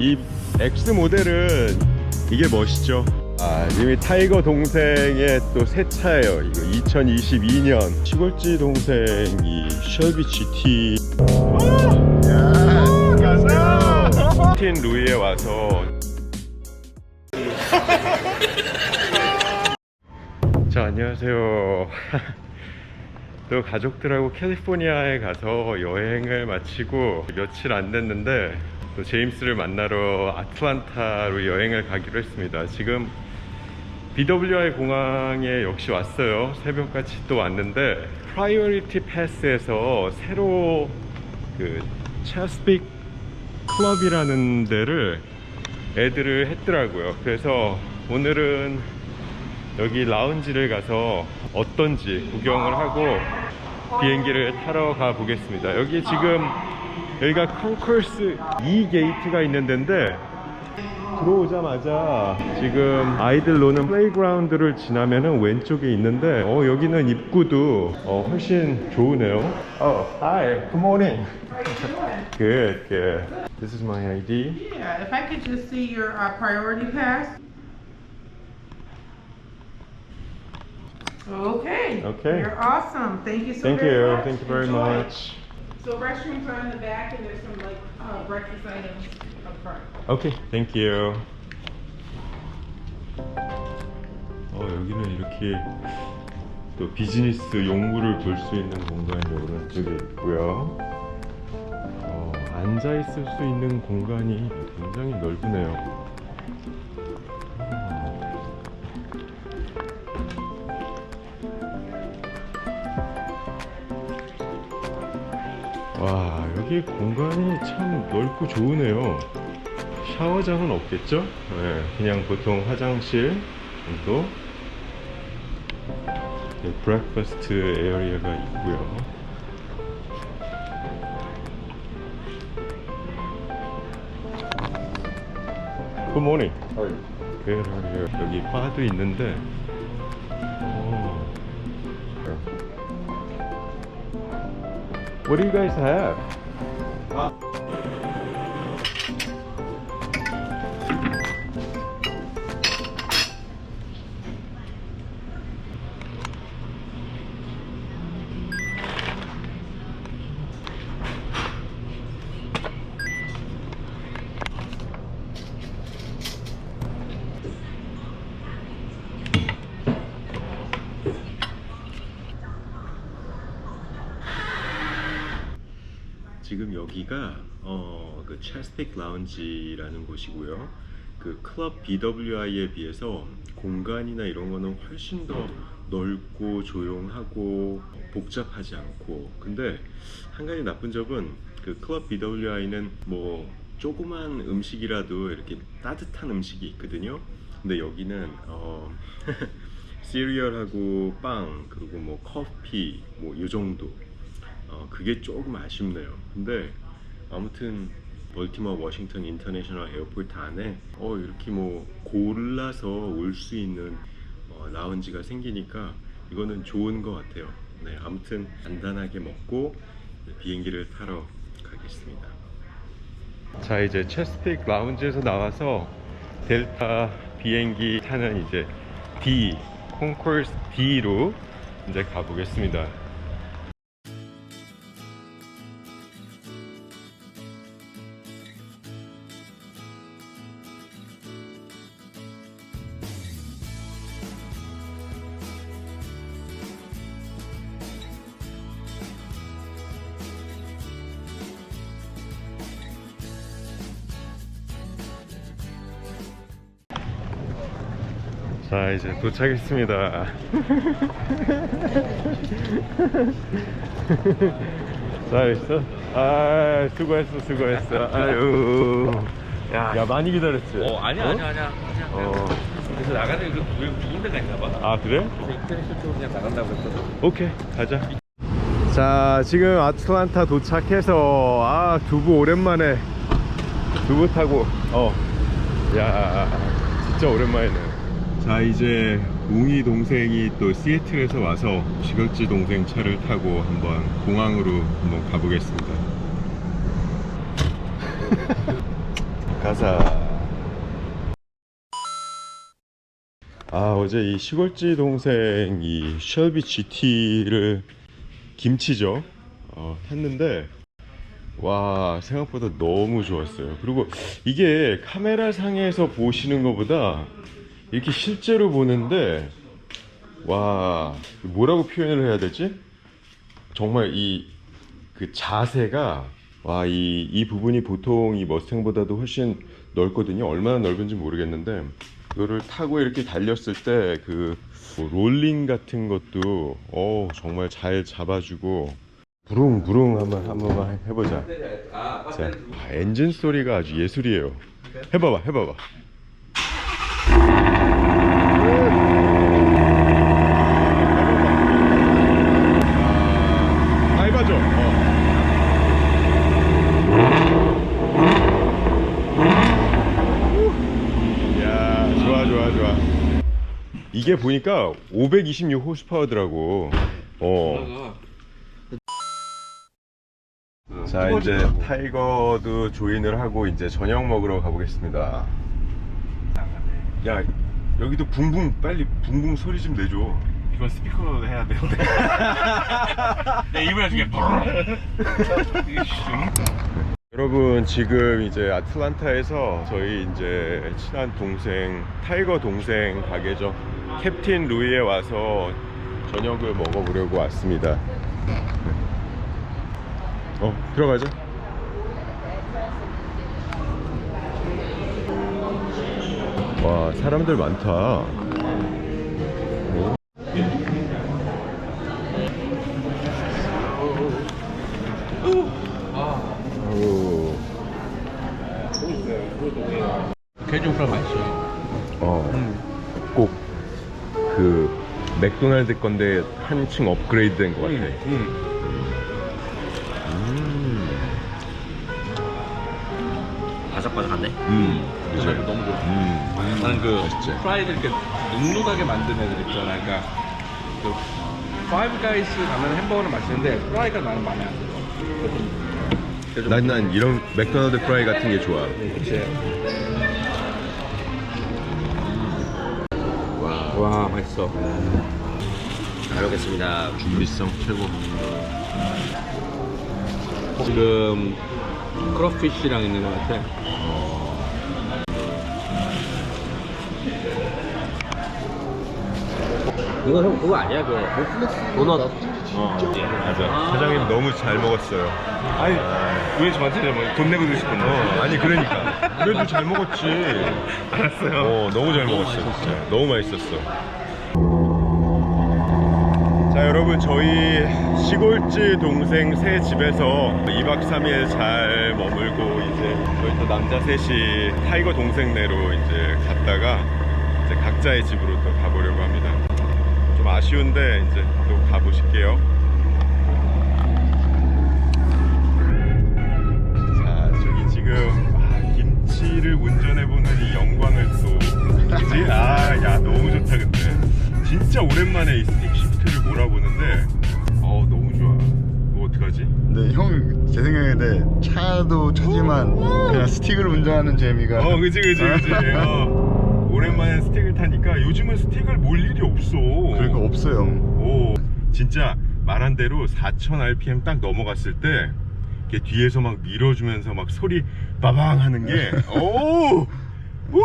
이 X 모델은 이게 멋있죠. 아, 이미 타이거 동생의 또 새 차예요. 이거 2022년 시골지 동생이 셜비 GT. 틴 루이에 와서 자 안녕하세요. 또 가족들하고 캘리포니아에 가서 여행을 마치고 며칠 안 됐는데 또 제임스를 만나러 아틀란타로 여행을 가기로 했습니다. 지금 BWI 공항에 역시 왔어요. 새벽같이 또 왔는데 프라이어리티 패스에서 새로 그 체스픽 클럽이라는 데를 애들을 했더라고요. 그래서 오늘은 여기 라운지를 가서 어떤지 구경을 하고 비행기를 타러 가 보겠습니다. 여기 지금 여기가 컨커스 2 게이트가 있는 데인데 들어오자마자 지금 아이들 노는 플레이그라운드를 지나면은 왼쪽에 있는데 어 여기는 입구도 어 훨씬 좋으네요. Oh, hi. Good morning. Good, good. This is my ID. Yeah, if I could just see your uh, priority pass. Okay. Okay. You're awesome. Thank you so Thank very you. much. Thank you very Enjoy. much. So restrooms are in the back and there's some like uh, breakfast items up front. Okay, thank you. 어, 여기는 이렇게 또 비즈니스 용무를 볼 수 있는 공간이 오른쪽에 있고요. 어, 앉아 있을 수 있는 공간이 굉장히 넓으네요. 여기 공간이 참 넓고 좋으네요. 샤워장은 없겠죠? 네, 그냥 보통 화장실 정도. 네, 브렉퍼스트 에어리어가 있고요. Good morning. Good? 여기 바도 있는데. 오. What do you guys have? 지금 여기가 어, 그 체스틱 라운지라는 곳이고요. 그 클럽 BWI에 비해서 공간이나 이런 거는 훨씬 더 넓고 조용하고 복잡하지 않고 근데 한 가지 나쁜 점은 그 클럽 BWI는 뭐 조그만 음식이라도 이렇게 따뜻한 음식이 있거든요. 근데 여기는 어 시리얼하고 빵 그리고 뭐 커피 뭐요 정도 어, 그게 조금 아쉽네요. 근데 아무튼 멀티머 워싱턴 인터내셔널 에어포트 안에 어, 이렇게 뭐 골라서 올 수 있는 어, 라운지가 생기니까 이거는 좋은 것 같아요. 네, 아무튼 간단하게 먹고 비행기를 타러 가겠습니다. 자 이제 체스틱 라운지에서 나와서 델타 비행기 타는 이제 D 콩코스 D로 이제 가보겠습니다. 자 이제 도착했습니다 자 있어? 아 수고했어 수고했어 아유 야, 야 많이 기다렸지? 어 아니야 아니야 아니야 아니야. 어. 그래서 나가는 그 두- 좋은 데가 있나 봐. 아 그래? 그래서 인터넷 쪽으로 그냥 나간다고 그랬거든. 오케이 가자 자 지금 아틀란타 도착해서 아 두부 오랜만에 두부 타고 어야 진짜 오랜만이네 자 이제 웅이 동생이 또 시애틀에서 와서 시각지 동생 차를 타고 한번 공항으로 한번 가보겠습니다. 가자. 아 어제 이 시골지 동생 이 쉘비 GT를 김치죠? 어, 탔는데 와 생각보다 너무 좋았어요. 그리고 이게 카메라 상에서 보시는 것보다 이렇게 실제로 보는데 와 뭐라고 표현을 해야 되지 정말 이 그 자세가 와이이 부분이 보통 이 머스탱보다도 훨씬 넓거든요 얼마나 넓은지 모르겠는데 이거를 타고 이렇게 달렸을 때 그 롤링 같은 것도 어 정말 잘 잡아주고 부릉부릉 한번 한번 해보자. 자 아, 엔진 소리가 아주 예술이에요. 해봐봐 해봐봐. 아, 밟아줘. 어. 야 좋아 좋아 좋아 이게 보니까 526 호스파워더라고 어. 자 이제 타이거도 조인을 하고 이제 저녁 먹으러 가보겠습니다 야 여기도 붕붕 빨리 붕붕 소리 좀 내줘 이건 스피커로 해야 돼요. 내 입을 해주게. 여러분 지금 이제 아틀란타에서 저희 이제 친한 동생 타이거 동생 가게죠. 캡틴 루이에 와서 저녁을 먹어보려고 왔습니다. 어 들어가자 와 사람들 많다 맥도날드 건데 한층 업그레이드 된 것 같아. 응. 음, 바삭바삭한데? 음? 그래서 너무 좋아. 음, 나는 그 맛있지? 프라이드 이렇게 눅눅하게 만든 애들 있잖아. 그러니까 그 파이브 가이스 가면 햄버거는 맛있는데 프라이가 나는 마음에 안 들어. 난, 난 이런 맥도날드 프라이 같은 게 좋아. 그치. 와, 와 맛있어. 잘 먹겠습니다. 준비성 최고. 지금 크로피쉬랑 있는 것 같아. 이거 형 그거 아니야? 그 도넛. 어, 맞아. 사장님 너무 잘 먹었어요. 아니 왜 저한테 뭐돈 내고 드실 건데? 어, 아니 그러니까. 그래도 잘 먹었지. 알았어요. 어, 너무 잘 먹었어. 진짜. 너무 맛있었어. 자, 여러분, 저희 시골지 동생 새 집에서 2박 3일 잘 머물고, 이제 저희 또 남자 셋이 타이거 동생네로 이제 갔다가 이제 각자의 집으로 또 가보려고 합니다. 좀 아쉬운데, 이제 또 가보실게요. 자, 저기 지금 아, 김치를 운전해보는 이 영광을 또 그지? 아, 야 너무 좋다 근데 진짜 오랜만에 이 스틱 몰아보는데 어 너무 좋아. 뭐 어떡하지? 근데 형, 제 생각에 차도 차지만 그냥 스틱을 운전하는 재미가. 어, 그지, 그지, 그지. 어, 오랜만에 스틱을 타니까 요즘은 스틱을 몰 일이 없어. 그러니까 없어요. 오, 진짜 말한 대로 4000 rpm 딱 넘어갔을 때 이렇게 뒤에서 막 밀어주면서 막 소리 빠방 하는 게 오, 우,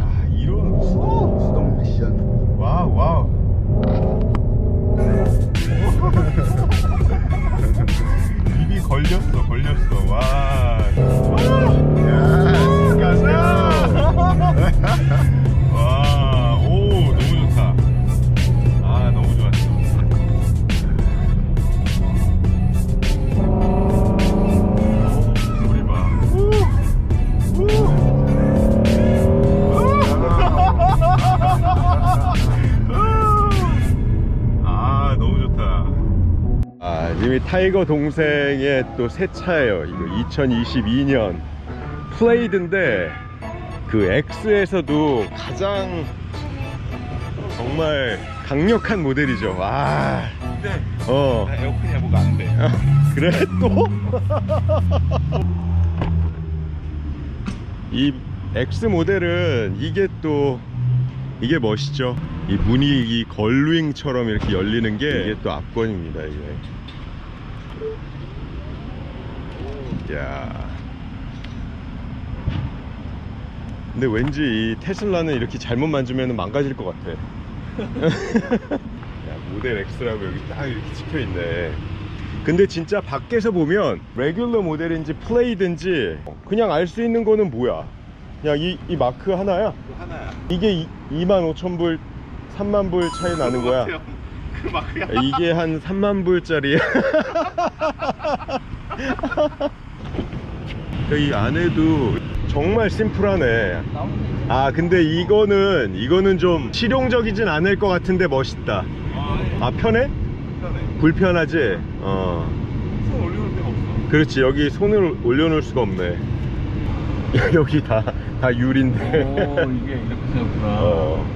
야 이런 수동 미션. 와우 와우. 입이 걸렸어 걸렸어 와. 야, 가자. 타이거 동생의 또 새 차예요. 이거 2022년 플레이드인데 그 X에서도 가장 정말 강력한 모델이죠. 와. 근데 어. 나 에어컨이 뭐가 안 돼. 그래 또? 이 X 모델은 이게 또 이게 멋있죠. 이 문이 이 걸루잉처럼 이렇게 열리는 게 이게 또 압권입니다. 이게. 야. 근데 왠지 이 테슬라는 이렇게 잘못 만지면 망가질 것 같아. 야, 모델 X라고 여기 딱 이렇게 찍혀 있네. 근데 진짜 밖에서 보면 레귤러 모델인지 플레이든지 그냥 알 수 있는 거는 뭐야? 그냥 이, 이 마크 하나야? 하나야. 이게 2만 5천 불, 3만 불 차이 나는 거야. 그 마크야. 이게 한 3만 불짜리야. 이 안에도 정말 심플하네. 아 근데 이거는 이거는 좀 실용적이진 않을 것 같은데 멋있다. 아 편해? 편해. 불편하지? 어. 손 올리는 데가 없어. 그렇지 여기 손을 올려놓을 수가 없네. 여기 다 다 유리인데. 이게 이렇게 생겼구나. 어.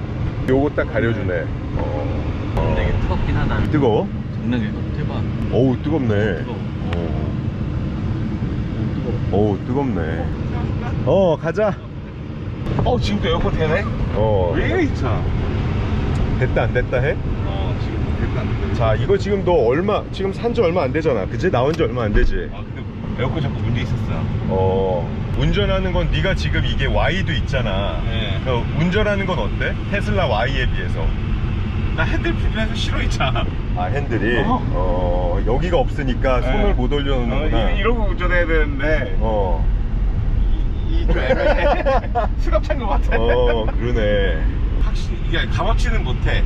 요거 딱 가려주네. 어. 어. 되게 뜨겁긴 하다. 뜨거워? 장난이야. 대박. 어우 뜨겁네. 뜨거워. 어. 어우 뜨겁네. 어 가자. 어 지금도 에어컨 되네? 어왜 이래 이 차? 됐다 안 됐다 해? 어 지금 됐다. 안 됐다. 자 이거 지금 너 얼마 지금 산 지 얼마 안 되잖아. 그치 나온 지 얼마 안 되지. 아 근데 에어컨 자꾸 문제 있었어요. 어 운전하는 건 네가 지금 이게 Y도 있잖아. 네. 그 운전하는 건 어때? 테슬라 Y에 비해서. 나 핸들 불편해서 싫어 이 차. 아 핸들이 어. 어 여기가 없으니까 손을 네. 못 올려놓는구나. 어, 이- 이러고 운전해야 되는데 어. 이좀 애매해. 수갑 찬것 같아. 어 그러네. 확실히 이게 값어치는 못해.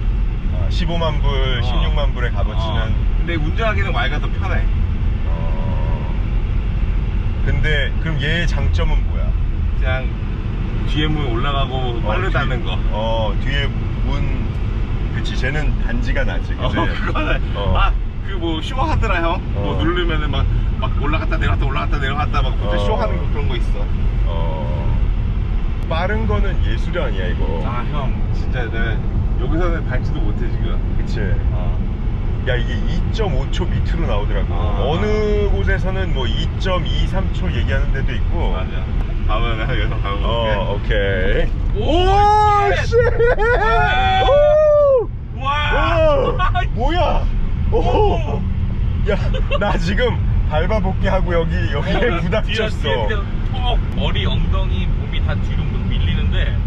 아, 15만 불, 어. 16만 불의 값어치는. 어. 근데 운전하기는 Y가 더 편해. 어. 근데 그럼 얘의 장점은 뭐야? 그냥 뒤에 문 올라가고 빠르다는 뒤- 거. 어 뒤에 문. 그치 쟤는 단지가 나지. 어, 그치? 그거는 어. 아 그 뭐 쇼 하더라 형. 뭐 어. 누르면은 막 막 올라갔다 내려갔다 올라갔다 내려갔다 막 진짜 어. 쇼 하는 거 그런 거 있어. 어. 빠른 거는 예술이 아니야 이거. 아 형 진짜 내가 여기서는 밟지도 못해 지금. 그치? 어. 야 이게 2.5초 밑으로 나오더라고. 아. 어느 곳에서는 뭐 2.23초 얘기하는 데도 있고. 맞아. 다음에 내가 여기서 가볼게. 어 오케이. 오, 씨! 오! 와. 오! 뭐야? 오! 야, 나 지금 밟아볼게 하고 여기 여기에 부닥쳤어. 어, 머리, 엉덩이, 몸이 다 뒤로 밀리는데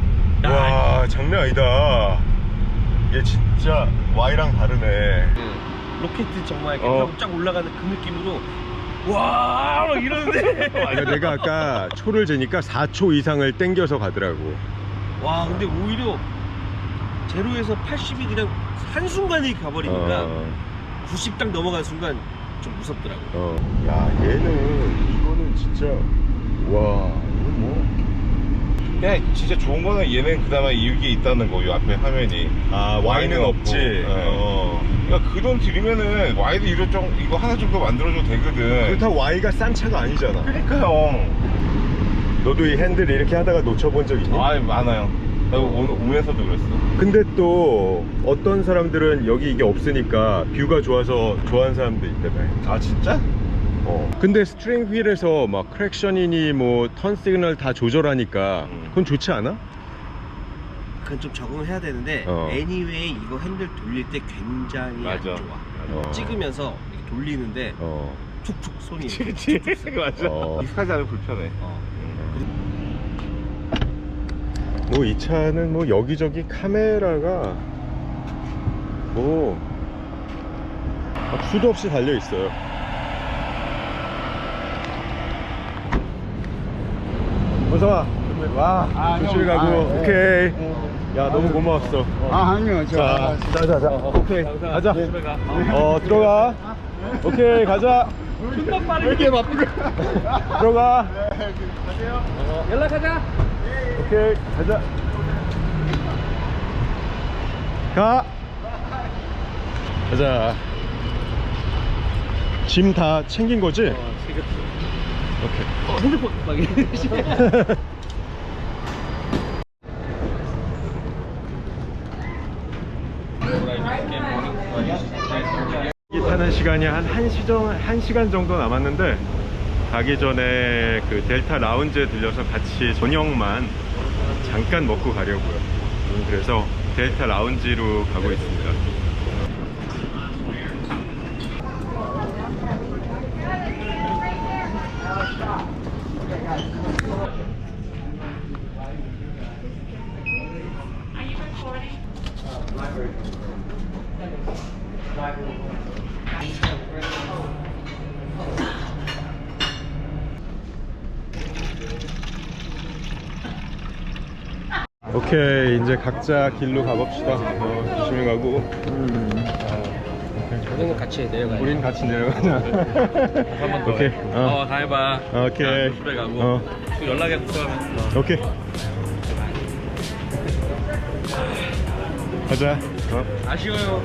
야, 와, 장난 아니다. 얘 진짜 Y랑 다르네. 로켓 정말 이렇게 어. 쫙 올라가는 그 느낌으로 와! 막 이러는데. 그러니까 내가 아까 초를 재니까 4초 이상을 땡겨서 가더라고. 와, 근데 오히려 제로에서 80이 그냥 한순간에 가버리니까 어, 90딱 넘어간 순간 좀 무섭더라고. 어. 야, 얘는 이거는 진짜 와, 이거 뭐? 그냥 진짜 좋은 거는 얘는 그나마 이게 있다는 거, 요 앞에 화면이. 아, Y는 없고. 없지. 네. 어. 그러니까 그 돈 들이면은 Y도 이거 좀 이거 하나 정도 만들어줘도 되거든. 그렇다고 Y가 싼 차가 아니잖아. 그러니까 형. 너도 이 핸들 이렇게 하다가 놓쳐본 적 있니? 아 많아요. 나 오늘 오면서도 그랬어. 근데 또 어떤 사람들은 여기 이게 없으니까 뷰가 좋아서 좋아하는 사람도 있다며. 아 진짜? 어. 근데 스트링 휠에서 막 크랙션이니 뭐 턴 시그널 다 조절하니까 음. 그건 좋지 않아? 그건 좀 적응을 해야 되는데 어. 애니웨이 이거 핸들 돌릴 때 굉장히 맞아. 안 좋아. 어. 찍으면서 이렇게 돌리는데 어. 툭툭 손이 그치 맞아. 어. 익숙하지 않으면 불편해. 어. 뭐 이 차는 뭐 여기저기 카메라가 뭐막 수도 없이 달려 있어요. 어서 와. 와. 조심히 가고. 오케이. 야 너무 고마웠어. 아 아니요 자, 자, 자, 자. 오케이. 가자. 어, 들어가. 오케이, 가자. 왜 이렇게 바쁘게 들어가. 연락하자. 오케이, 가자. 가. 가자. 짐 다 챙긴 거지? 오케이. 어, 핸드폰 막 이래. 이 타는 시간이 한 1시간, 1시간 정도 남았는데 가기 전에 그 델타 라운지에 들려서 같이 저녁만 잠깐 먹고 가려고요. 음, 그래서 델타 라운지로 가고 있습니다. 오케이 이제 각자 길로 가봅시다. 어, 조심히 가고. 우리는 같이 내려가야 우린 같이 내려가자. 한번 더. 오케이. 해. 어. 어, 다 해봐. 오케이. 야, 집에 가고. 어. 또 연락해 국가하면. 오케이. 가자. 어. 아쉬워요.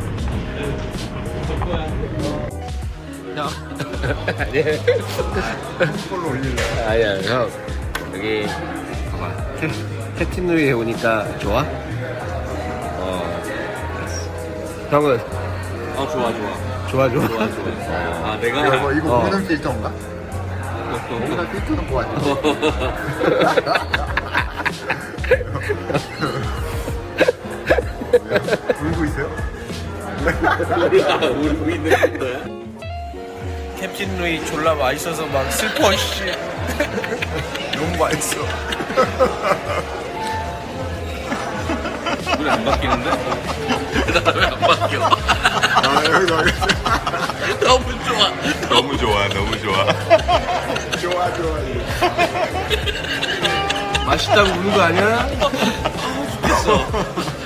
아니야 형 여기 봐봐 캡틴누이에 오니까 좋아? 어 형은 어, 좋아, 좋아. 좋아 좋아? 좋아, 좋아. 아, 이거 내가. 뭐 이거 어. 우는 필터인가? 우는 필터는 뭐 같아? 울고 있어요? 울고 있는 거야? 캡틴 누이 졸라 맛있어서 막 슬퍼 씨 너무 맛있어 우리 안 바뀌는데? 나 왜 안 바뀌어? 아 여기 여기 너무 좋아. 너무 좋아, 너무 좋아. 좋아 좋아 맛있다고 우는 거 아니야? 됐어.